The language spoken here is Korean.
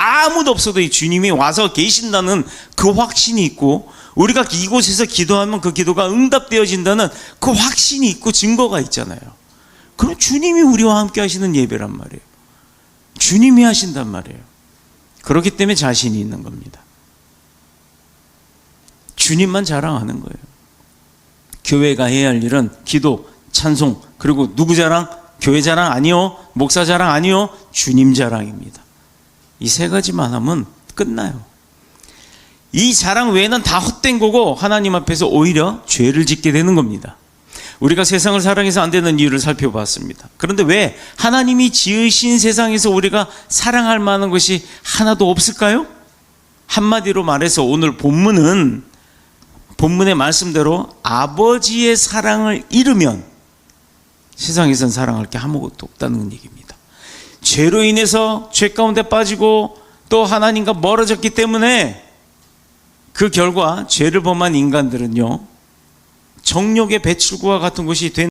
아무도 없어도 이 주님이 와서 계신다는 그 확신이 있고 우리가 이곳에서 기도하면 그 기도가 응답되어진다는 그 확신이 있고 증거가 있잖아요. 그럼 주님이 우리와 함께 하시는 예배란 말이에요. 주님이 하신단 말이에요. 그렇기 때문에 자신이 있는 겁니다. 주님만 자랑하는 거예요. 교회가 해야 할 일은 기도, 찬송, 그리고 누구 자랑? 교회 자랑 아니요. 목사 자랑 아니요. 주님 자랑입니다. 이 세 가지만 하면 끝나요. 이 자랑 외에는 다 헛된 거고 하나님 앞에서 오히려 죄를 짓게 되는 겁니다. 우리가 세상을 사랑해서 안 되는 이유를 살펴봤습니다. 그런데 왜 하나님이 지으신 세상에서 우리가 사랑할 만한 것이 하나도 없을까요? 한마디로 말해서 오늘 본문은 본문의 말씀대로 아버지의 사랑을 잃으면 세상에선 사랑할 게 아무것도 없다는 얘기입니다. 죄로 인해서 죄 가운데 빠지고 또 하나님과 멀어졌기 때문에 그 결과 죄를 범한 인간들은요 정욕의 배출구와 같은 것이 된